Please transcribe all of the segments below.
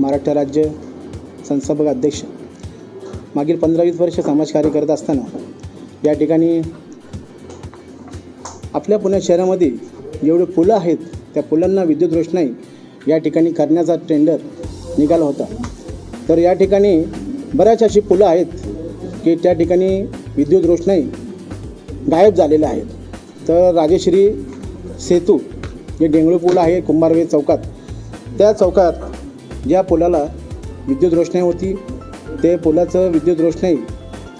महाराष्ट्र राज्य संस्थापक अध्यक्ष. मागील पंधरा वीस वर्ष समाजकार्य करत असताना या ठिकाणी आपल्या पुणे शहरामध्ये जेवढे पुलं आहेत त्या पुलांना विद्युत रोषणाई या ठिकाणी करण्याचा टेंडर निघाला होता. तर या ठिकाणी बऱ्याच अशी पुलं आहेत की त्या ठिकाणी विद्युत रोषणाई गायब झालेल्या आहेत. तर राजेश्री सेतू जे डेंगळू पूल आहे कुंभारवे चौकात. त्या चौकात ज्या पुलाला विद्युत रोषणाई होती ते पुलाचं विद्युत रोषणाई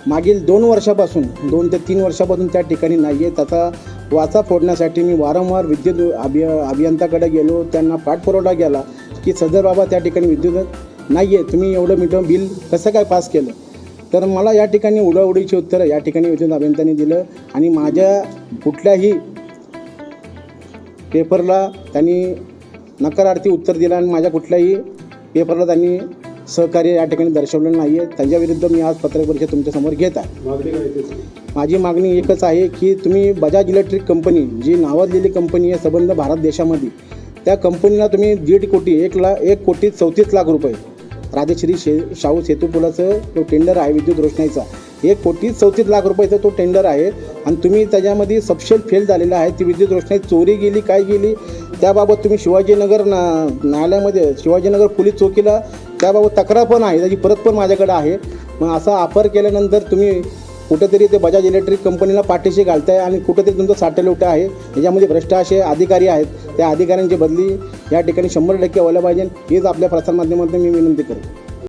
मागील दोन वर्षापासून दोन ते तीन वर्षापासून त्या ठिकाणी नाही आहे त्याचा वाचा फोडण्यासाठी मी वारंवार विद्युत अभि अभियंताकडे गेलो. त्यांना पाठपुरवठा केला की सदर बाबा त्या ठिकाणी विद्युत नाही आहे तुम्ही एवढं मिठं बिल कसं काय पास केलं? तर मला या ठिकाणी उडाउडीची उत्तरं या ठिकाणी विद्युत अभियंत्यांनी दिलं आणि माझ्या कुठल्याही पेपरला त्यांनी नकारार्थी उत्तर दिलं आणि माझ्या कुठल्याही पेपरला त्यांनी सहकार्य या ठिकाणी दर्शवलेलं नाही आहे त्यांच्याविरुद्ध मी आज पत्रकार परिषद तुमच्यासमोर घेत आहे. माझी मागणी एकच आहे की तुम्ही बजाज इलेक्ट्रिक कंपनी जी नावाजलेली कंपनी आहे संबंध भारत देशामध्ये त्या कंपनीला तुम्ही दीड कोटी एक लाख एक कोटी चौतीस लाख रुपये राजश्री शे शाहू सेतू पुलाचं तो टेंडर आहे विद्युत रोषणाईचा. एक कोटी चौतीस लाख रुपयाचा तो टेंडर आहे आणि तुम्ही त्याच्यामध्ये सबशेल फेल झालेला आहे. ती विद्युत रोषणाई चोरी गेली काय गेली त्याबाबत तुम्ही शिवाजीनगर ना न्यायालयामध्ये शिवाजीनगर पोलीस चौकीला त्याबाबत तक्रार पण आहे त्याची परत पण माझ्याकडे आहे. मग असा ऑफर केल्यानंतर तुम्ही कुठेतरी ते बजाज इलेक्ट्रिक कंपनीला पाठीशी घालताय आणि कुठेतरी तुमचं साठेलोटं आहे. याच्यामध्ये भ्रष्ट असे अधिकारी आहेत. त्या अधिकाऱ्यांची बदली या ठिकाणी शंभर टक्के व्हायला पाहिजे. हीच आपल्या प्रसारमाध्यमातून मी विनंती करतो.